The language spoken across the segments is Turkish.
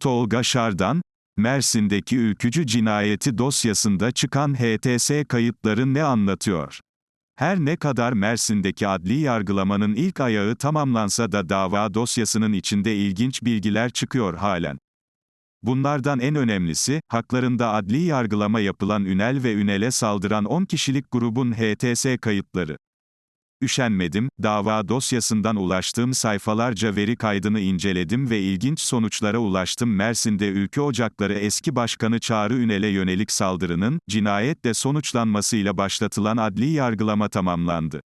Tolga Şardan, Mersin'deki ülkücü cinayeti dosyasında çıkan HTS kayıtları ne anlatıyor? Her ne kadar Mersin'deki adli yargılamanın ilk ayağı tamamlansa da dava dosyasının içinde ilginç bilgiler çıkıyor halen. Bunlardan en önemlisi, haklarında adli yargılama yapılan Ünel ve Ünel'e saldıran 10 kişilik grubun HTS kayıtları. Üşenmedim, dava dosyasından ulaştığım sayfalarca veri kaydını inceledim ve ilginç sonuçlara ulaştım. Mersin'de Ülke Ocakları eski başkanı Çağrı Ünel'e yönelik saldırının, cinayetle sonuçlanmasıyla başlatılan adli yargılama tamamlandı.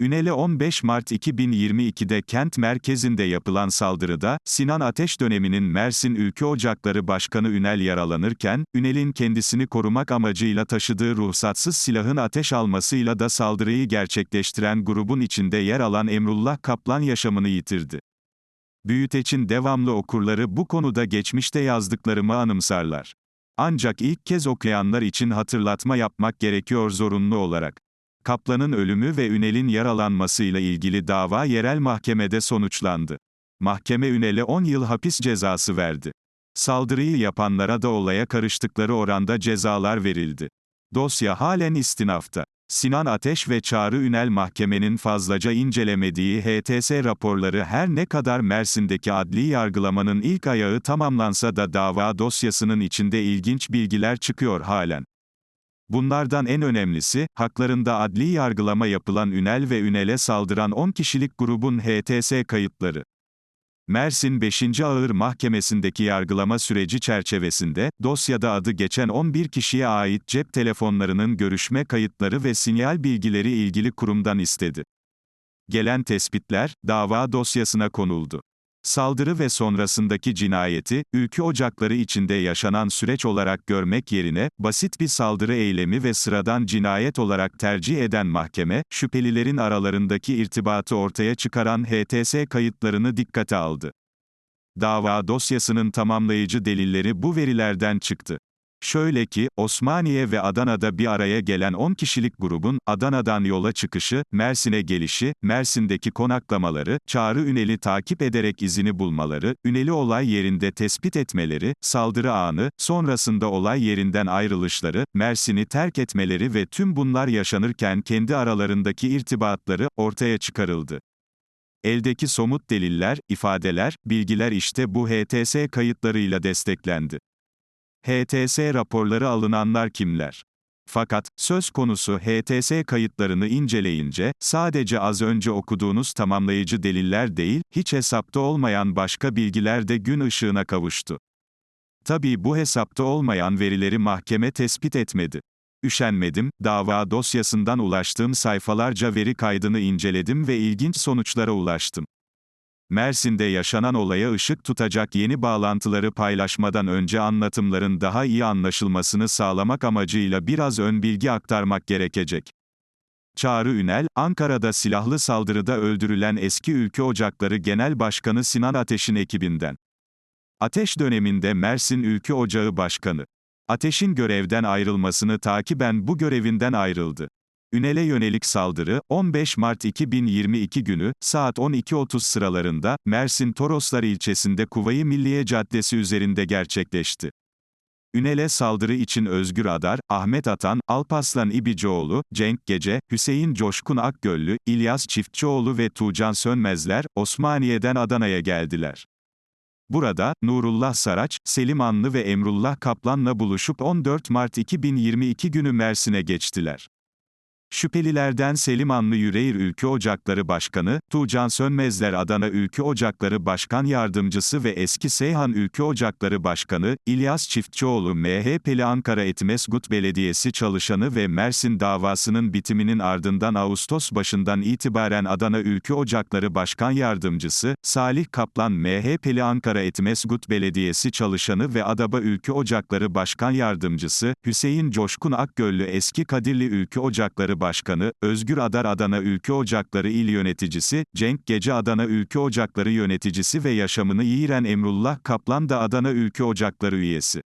Ünel'e 15 Mart 2022'de kent merkezinde yapılan saldırıda, Sinan Ateş döneminin Mersin Ülke Ocakları Başkanı Ünel yaralanırken, Ünel'in kendisini korumak amacıyla taşıdığı ruhsatsız silahın ateş almasıyla da saldırıyı gerçekleştiren grubun içinde yer alan Emrullah Kaplan yaşamını yitirdi. Büyüteç'in devamlı okurları bu konuda geçmişte yazdıklarımı anımsarlar. Ancak ilk kez okuyanlar için hatırlatma yapmak gerekiyor zorunlu olarak. Kaplan'ın ölümü ve Ünel'in yaralanmasıyla ilgili dava yerel mahkemede sonuçlandı. Mahkeme Ünel'e 10 yıl hapis cezası verdi. Saldırıyı yapanlara da olaya karıştıkları oranda cezalar verildi. Dosya halen istinafta. Sinan Ateş ve Çağrı Ünel mahkemenin fazlaca incelemediği HTS raporları her ne kadar Mersin'deki adli yargılamanın ilk ayağı tamamlansa da dava dosyasının içinde ilginç bilgiler çıkıyor halen. Bunlardan en önemlisi, haklarında adli yargılama yapılan Ünel ve Ünel'e saldıran 10 kişilik grubun HTS kayıtları. Mersin 5. Ağır Mahkemesi'ndeki yargılama süreci çerçevesinde, dosyada adı geçen 11 kişiye ait cep telefonlarının görüşme kayıtları ve sinyal bilgileri ilgili kurumdan istedi. Gelen tespitler, dava dosyasına konuldu. Saldırı ve sonrasındaki cinayeti, ülke ocakları içinde yaşanan süreç olarak görmek yerine, basit bir saldırı eylemi ve sıradan cinayet olarak tercih eden mahkeme, şüphelilerin aralarındaki irtibatı ortaya çıkaran HTS kayıtlarını dikkate aldı. Dava dosyasının tamamlayıcı delilleri bu verilerden çıktı. Şöyle ki, Osmaniye ve Adana'da bir araya gelen 10 kişilik grubun, Adana'dan yola çıkışı, Mersin'e gelişi, Mersin'deki konaklamaları, Çağrı Ünel'i takip ederek izini bulmaları, Ünel'i olay yerinde tespit etmeleri, saldırı anı, sonrasında olay yerinden ayrılışları, Mersin'i terk etmeleri ve tüm bunlar yaşanırken kendi aralarındaki irtibatları, ortaya çıkarıldı. Eldeki somut deliller, ifadeler, bilgiler işte bu HTS kayıtlarıyla desteklendi. HTS raporları alınanlar kimler? Fakat, söz konusu HTS kayıtlarını inceleyince, sadece az önce okuduğunuz tamamlayıcı deliller değil, hiç hesapta olmayan başka bilgiler de gün ışığına kavuştu. Tabii bu hesapta olmayan verileri mahkeme tespit etmedi. Üşenmedim, dava dosyasından ulaştığım sayfalarca veri kaydını inceledim ve ilginç sonuçlara ulaştım. Mersin'de yaşanan olaya ışık tutacak yeni bağlantıları paylaşmadan önce anlatımların daha iyi anlaşılmasını sağlamak amacıyla biraz ön bilgi aktarmak gerekecek. Çağrı Ünel, Ankara'da silahlı saldırıda öldürülen eski Ülke Ocakları Genel Başkanı Sinan Ateş'in ekibinden. Ateş döneminde Mersin Ülke Ocağı Başkanı. Ateş'in görevden ayrılmasını takiben bu görevinden ayrıldı. Ünel'e yönelik saldırı, 15 Mart 2022 günü, saat 12.30 sıralarında, Mersin Toroslar ilçesinde Kuvayi Milliye Caddesi üzerinde gerçekleşti. Ünel'e saldırı için Özgür Adar, Ahmet Atan, Alpaslan İbicioğlu, Cenk Gece, Hüseyin Coşkun Akgöllü, İlyas Çiftçioğlu ve Tuğcan Sönmezler, Osmaniye'den Adana'ya geldiler. Burada, Nurullah Saraç, Selim Anlı ve Emrullah Kaplan'la buluşup 14 Mart 2022 günü Mersin'e geçtiler. Şüphelilerden Selim Anlı Yüreğir Ülke Ocakları Başkanı, Tuğcan Sönmezler Adana Ülke Ocakları Başkan Yardımcısı ve eski Seyhan Ülke Ocakları Başkanı, İlyas Çiftçioğlu MHP'li Ankara Etmesgut Belediyesi çalışanı ve Mersin davasının bitiminin ardından Ağustos başından itibaren Adana Ülke Ocakları Başkan Yardımcısı, Salih Kaplan MHP'li Ankara Etmesgut Belediyesi çalışanı ve Adaba Ülke Ocakları Başkan Yardımcısı, Hüseyin Coşkun Akgöllü eski Kadirli Ülke Ocakları Başkanı, Özgür Adar Adana Ülke Ocakları İl Yöneticisi, Cenk Gece Adana Ülke Ocakları Yöneticisi ve yaşamını yiğiren Emrullah Kaplan da Adana Ülke Ocakları üyesi.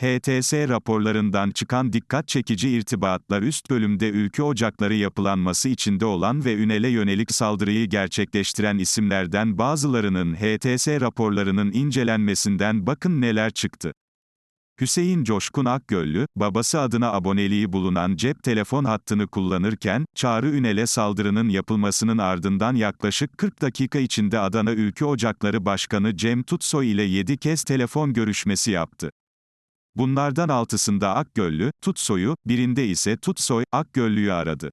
HTS raporlarından çıkan dikkat çekici irtibatlar üst bölümde ülke ocakları yapılanması içinde olan ve Ünel'e yönelik saldırıyı gerçekleştiren isimlerden bazılarının HTS raporlarının incelenmesinden bakın neler çıktı. Hüseyin Coşkun Akgöllü, babası adına aboneliği bulunan cep telefon hattını kullanırken, Çağrı Ünel'e saldırının yapılmasının ardından yaklaşık 40 dakika içinde Adana Ülke Ocakları Başkanı Cem Tutsoy ile 7 kez telefon görüşmesi yaptı. Bunlardan altısında Akgöllü, Tutsoy'u, birinde ise Tutsoy, Akgöllü'yü aradı.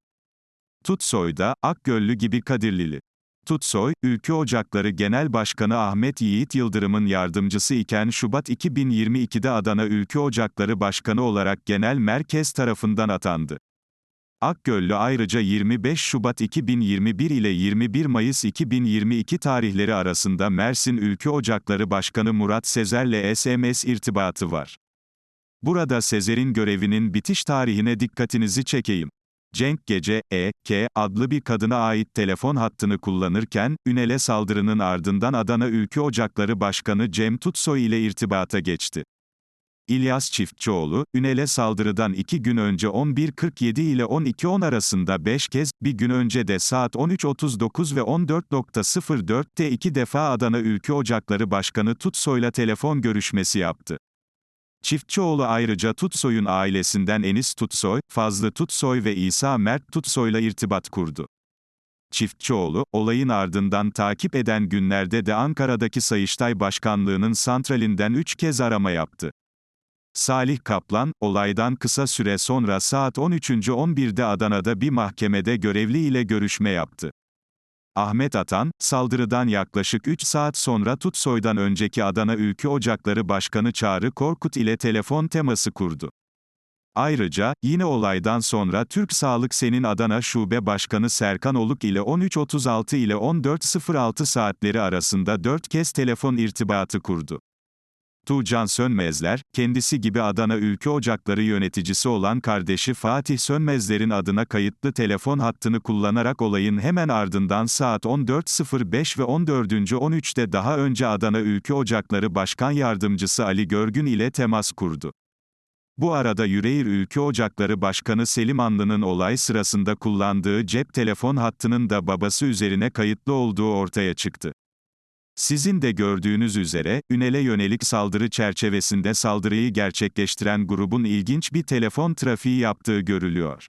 Tutsoy da, Akgöllü gibi Kadirlili. Tutsoy, Ülke Ocakları Genel Başkanı Ahmet Yiğit Yıldırım'ın yardımcısı iken Şubat 2022'de Adana Ülke Ocakları Başkanı olarak Genel Merkez tarafından atandı. Akgöllü ayrıca 25 Şubat 2021 ile 21 Mayıs 2022 tarihleri arasında Mersin Ülke Ocakları Başkanı Murat Sezer'le SMS irtibatı var. Burada Sezer'in görevinin bitiş tarihine dikkatinizi çekeyim. Cenk Gece, E, K adlı bir kadına ait telefon hattını kullanırken, Ünel'e saldırının ardından Adana Ülke Ocakları Başkanı Cem Tutsoy ile irtibata geçti. İlyas Çiftçioğlu, Ünel'e saldırıdan iki gün önce 11.47 ile 12.10 arasında 5 kez, bir gün önce de saat 13.39 ve 14.04'te iki defa Adana Ülke Ocakları Başkanı Tutsoy'la telefon görüşmesi yaptı. Çiftçioğlu ayrıca Tutsoy'un ailesinden Enis Tutsoy, Fazlı Tutsoy ve İsa Mert Tutsoy'la irtibat kurdu. Çiftçioğlu, olayın ardından takip eden günlerde de Ankara'daki Sayıştay Başkanlığı'nın santralinden 3 kez arama yaptı. Salih Kaplan, olaydan kısa süre sonra saat 13.11'de Adana'da bir mahkemede görevli ile görüşme yaptı. Ahmet Atan, saldırıdan yaklaşık 3 saat sonra Tutsoy'dan önceki Adana Ülke Ocakları Başkanı Çağrı Korkut ile telefon teması kurdu. Ayrıca, yine olaydan sonra Türk Sağlık Sen'in Adana Şube Başkanı Serkan Oluk ile 13.36 ile 14.06 saatleri arasında 4 kez telefon irtibatı kurdu. Tuğcan Sönmezler, kendisi gibi Adana Ülke Ocakları yöneticisi olan kardeşi Fatih Sönmezler'in adına kayıtlı telefon hattını kullanarak olayın hemen ardından saat 14.05 ve 14.13'te daha önce Adana Ülke Ocakları Başkan Yardımcısı Ali Görgün ile temas kurdu. Bu arada Yüreğir Ülke Ocakları Başkanı Selim Anlı'nın olay sırasında kullandığı cep telefon hattının da babası üzerine kayıtlı olduğu ortaya çıktı. Sizin de gördüğünüz üzere, Ünel'e yönelik saldırı çerçevesinde saldırıyı gerçekleştiren grubun ilginç bir telefon trafiği yaptığı görülüyor.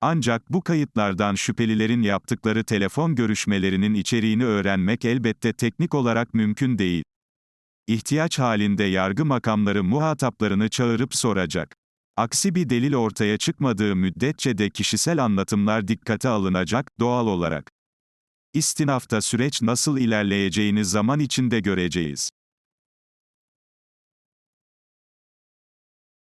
Ancak bu kayıtlardan şüphelilerin yaptıkları telefon görüşmelerinin içeriğini öğrenmek elbette teknik olarak mümkün değil. İhtiyaç halinde yargı makamları muhataplarını çağırıp soracak. Aksi bir delil ortaya çıkmadığı müddetçe de kişisel anlatımlar dikkate alınacak, doğal olarak. İstinafta süreç nasıl ilerleyeceğini zaman içinde göreceğiz.